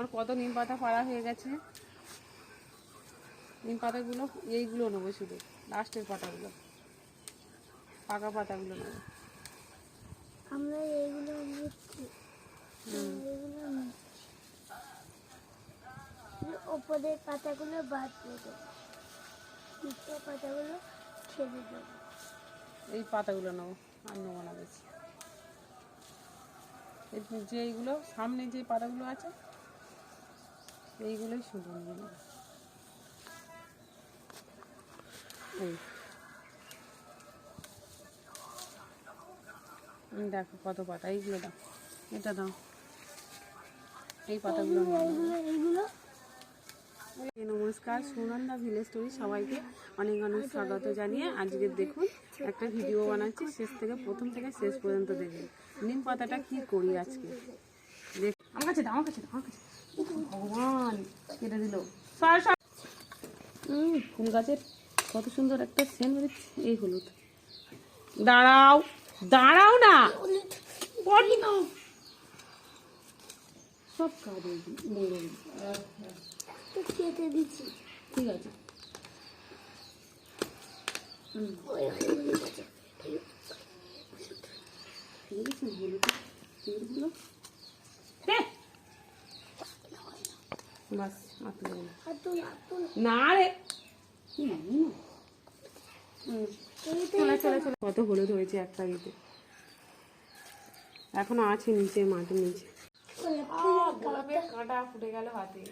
আমার কত নিম পাতা পাড়া হয়ে গেছে। নিম পাতাগুলো এইগুলো নেব শুধু লাস্টের পাতাগুলো পাকা পাতাগুলো নেব। আমরা এইগুলো ওপরের পাতাগুলো বাদ দিয়ে দেবো। নিচের পাতাগুলো ছেড়ে দেবো। এই পাতাগুলো নেব আর নেব না বেশি। যে এইগুলো সামনে যে পাতাগুলো আছে এইগুলোই শুধু নিয়ে দেখো কত পাতা, এইগুলো দাও, এটা দাও। এই পাতাগুলো নমস্কার, সুনন্দা ভিলেজ স্টোরি সবাইকে অনেক অনেক স্বাগত জানিয়ে আজকে দেখুন একটা ভিডিও বানাচ্ছি, শেষ থেকে প্রথম থেকে শেষ পর্যন্ত দেখুন নিম পাতাটা কি করি আজকে? দেখ আমার কাছে দাও, আমার কাছে আমার কাছে ভগবান কেটে দিল। ফুল গাছের কত সুন্দর একটা বেরোচ্ছে এই হলুদ। দাঁড়াও দাঁড়াও না। সব কাজ কেটে দিচ্ছি। ঠিক আছে। হলুদ গাছে। দেখেছেন হলুদ চুলগুলো বাস না। রে। চলে চলে চলে। কত হলুদ হয়েছে একটা ইতে। এখনও আছে নিচে মাটির নিচে। গোলাপের কাঁটা। ফুটে গেল হাতে।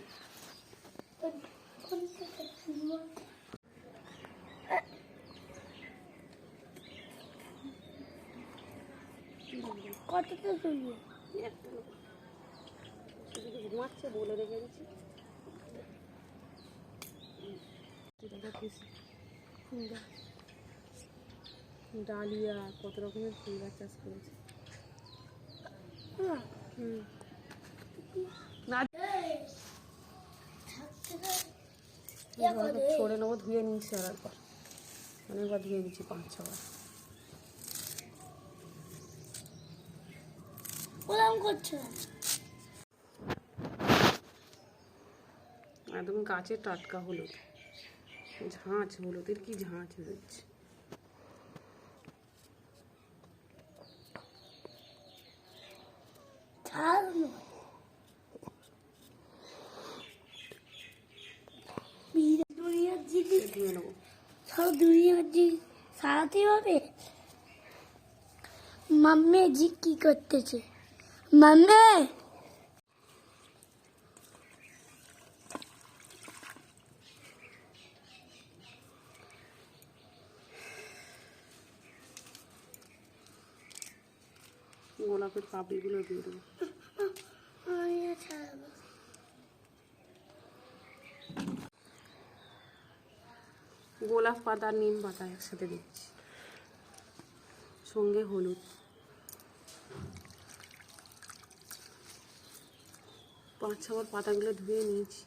কতটা বলে রেখে দিচ্ছি। ডালিয়া কত রকমের ফুল গাছ চাষ করেছে। হ্যাঁ ছড়ে নেব ধুয়ে নিচ্ছি আর একবার। অনেকবার ধুয়ে নিচ্ছি পাঁচ ছবার। একদম গাছের টাটকা হলুদ। ঝাঁচ হলুদের কি ঝাঁচ ঝাল দুনিয়ার জিনিস সব দুনিয়ার জিনিস সারাতে হবে। মাম্মে জি কি করতেছে? মাম্মে! গোলাপের পাপড়িগুলো দিয়ে দেবো। গোলাপ পাতা নিম পাতা একসাথে দিচ্ছি। সঙ্গে হলুদ। পাঁচ, ছবার পাতাগুলো ধুয়ে নিয়েছি।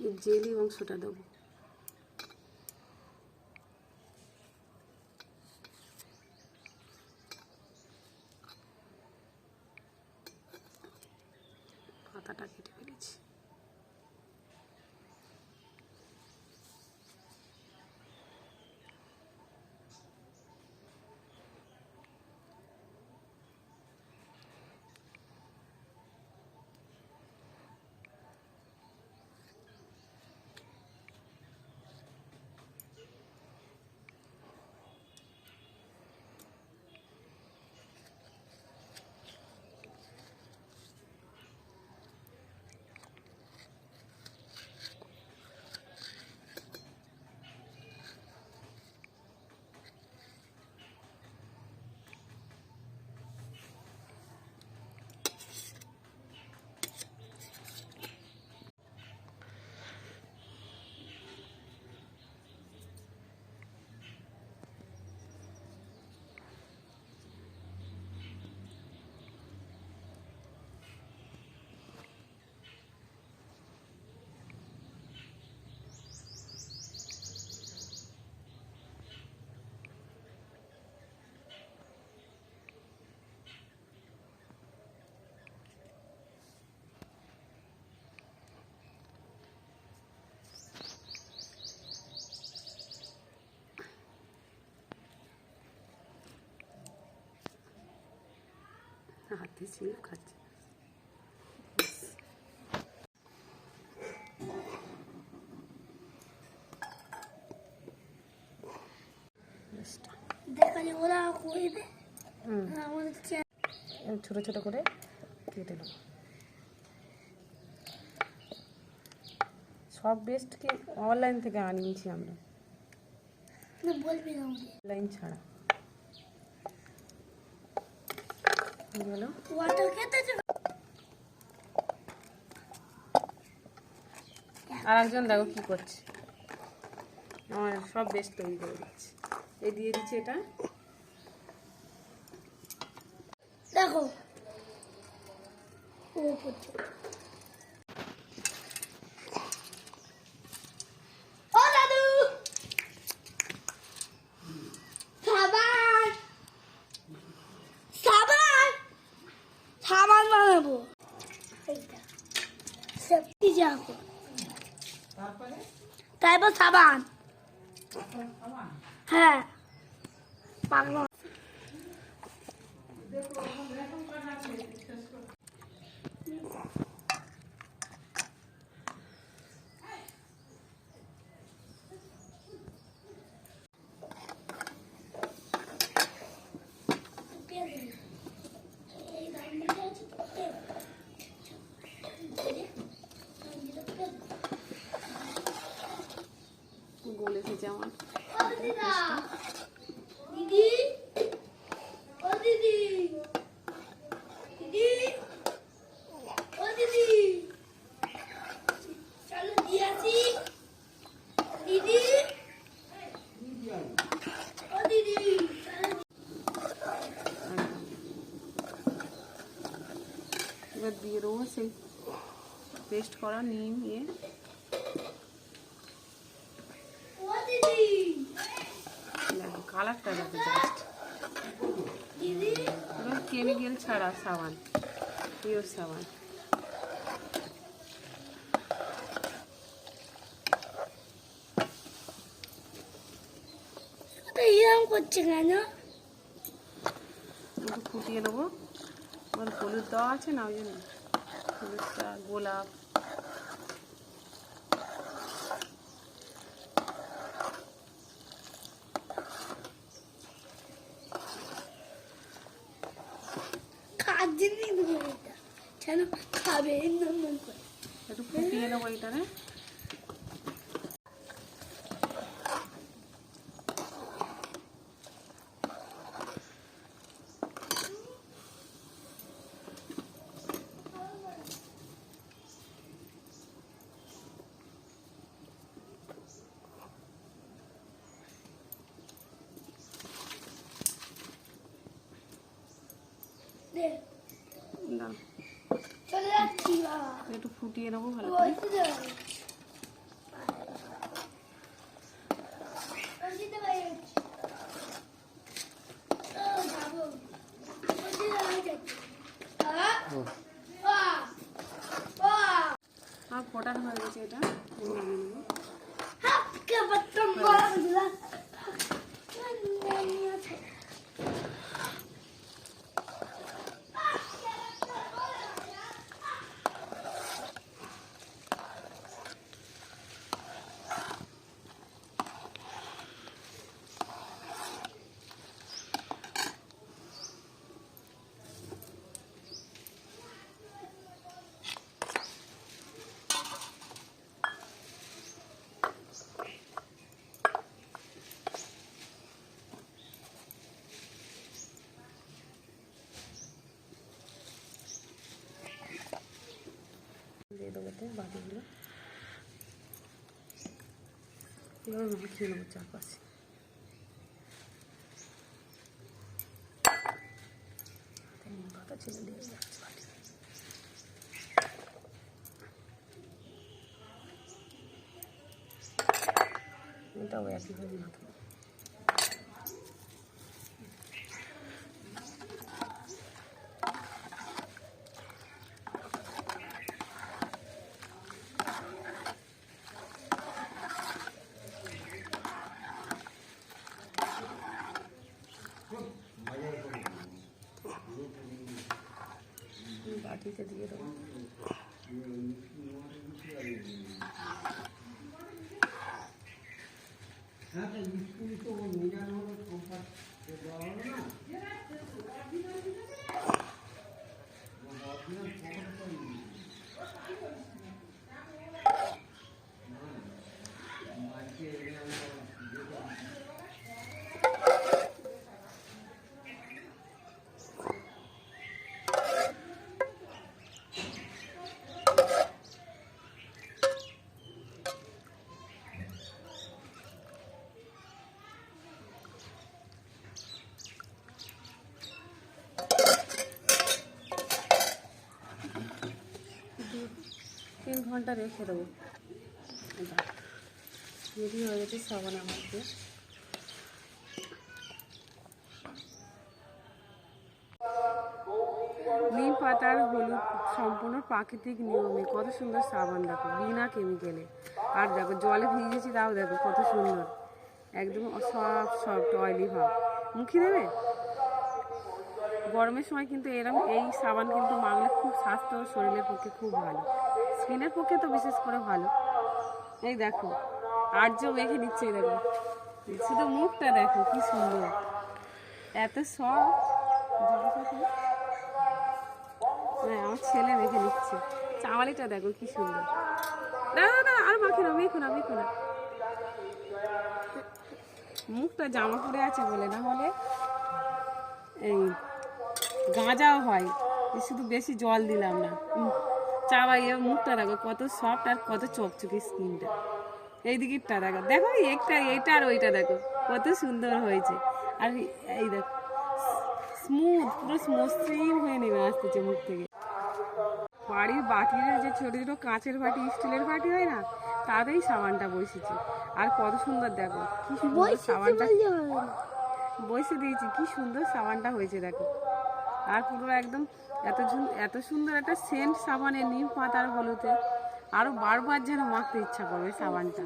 এই জেলি অংশটা দেবো। পাতাটা কেটে ফেলেছি। হাতে ছিল খাচ্ছে। এরম ছোট ছোট করে কেটে নেব। সব বেস্ট কি অনলাইন থেকে আনিয়েছি আমরা। না বলবি না অনলাইন ছাড়া। ওয়াটার আর একজন দেখো কি করছে। আমার সব বেশ তৈরি করে দিচ্ছে। এই দিয়ে দিচ্ছে এটা। দেখো। করছে ও দাদু সাবান সাবান সাবান বানাবো এইটা সেফটি যাব তারপর? সাবান। হ্যাঁ। পাগল। গোল এসেছে আমার দিদি ও দিদি দিদি ও দিদি চলো দিয়ে আসি দিদি ও দিদি চলো এবার দিয়ে দেবো সেই পেস্ট করা নিম ইয়ে। দেখো কালারটা দেখো কেমিক্যাল ছাড়া সাবান পিওর সাবান। এরকম করছে কেন একটু ফুটিয়ে নেব এবার হলুদ দেওয়া আছে না ওই জন্য হলুদটা গোলাপ খাওয়ার জন্যই দেবো এটা কেন খাবে নন নন করে একটু ফুটিয়ে নেব এইটারে একটু ফুটিয়ে নেব ভালো করে বলতে যাবে বলতে পারি ও যাব বলতে যাবে আ আ আ আর ফোটানো হয়ে গেছে এটা নামিয়ে নেব হাক্কা বাট্টম বলা দিলা তো বাটিগুলো এবার মাখিয়ে নেব চারপাশে পাতা ছেড়ে দিয়ে একইভাবে মাখাবো। বাটিতে দিয়ে দেবো তিন ঘণ্টা রেখে দেবো। রেডি হয়ে গেছে সাবান আমাকে। নিম পাতার হলুদ সম্পূর্ণ প্রাকৃতিক নিয়মে। কত সুন্দর সাবান দেখো, বিনা কেমিক্যালে আর দেখো, জলে ভিজেছি তাও দেখো, কত সুন্দর। একদম সব সফট অয়েলি ভাব। মুখে দেবে? গরমের সময় কিন্তু এরকম এই সাবান কিন্তু মাগলে খুব স্বাস্থ্য শরীরের পক্ষে খুব ভালো। স্কিনের পক্ষে তো বিশেষ করে ভালো। এই দেখো, আর্য মেখে নিচ্ছে দেখো। শুধু মুখটা দেখো, কি সুন্দর। এত সব হ্যাঁ আমার ছেলে মেখে নিচ্ছে। চাওয়ালিটা দেখো, কি সুন্দর। দাদা দাদা আর মাখে না, মেখো না মেখো না। মুখটা জামা পরে আছে বলে, না হলে এই গাঁজাও হয়। শুধু বেশি জল দিলাম না। উম, চাবাই মুখটা দেখো কত সফট আর কত চকচকে স্কিনটা এই দিকেরটা দেখো দেখো একটা এইটা আর ওইটা দেখো কত সুন্দর হয়েছে। আর এই দেখো স্মুথ পুরো মসৃণ হয়ে নেমে আসতেছে মুখ থেকে। বাড়ির বাটির যে ছোটো ছোটো কাঁচের বাটি স্টিলের বাটি হয় না তাতেই সাবানটা বসেছে। আর কত সুন্দর দেখো কি সুন্দর সাবানটা। বসে দিয়েছি কি সুন্দর সাবানটা হয়েছে দেখো। আর পুরো একদম এত এত সুন্দর একটা সেন্ট সাবানের নিম পাতার হলুদে। আরও বারবার যেন মাখতে ইচ্ছা করবে সাবানটা।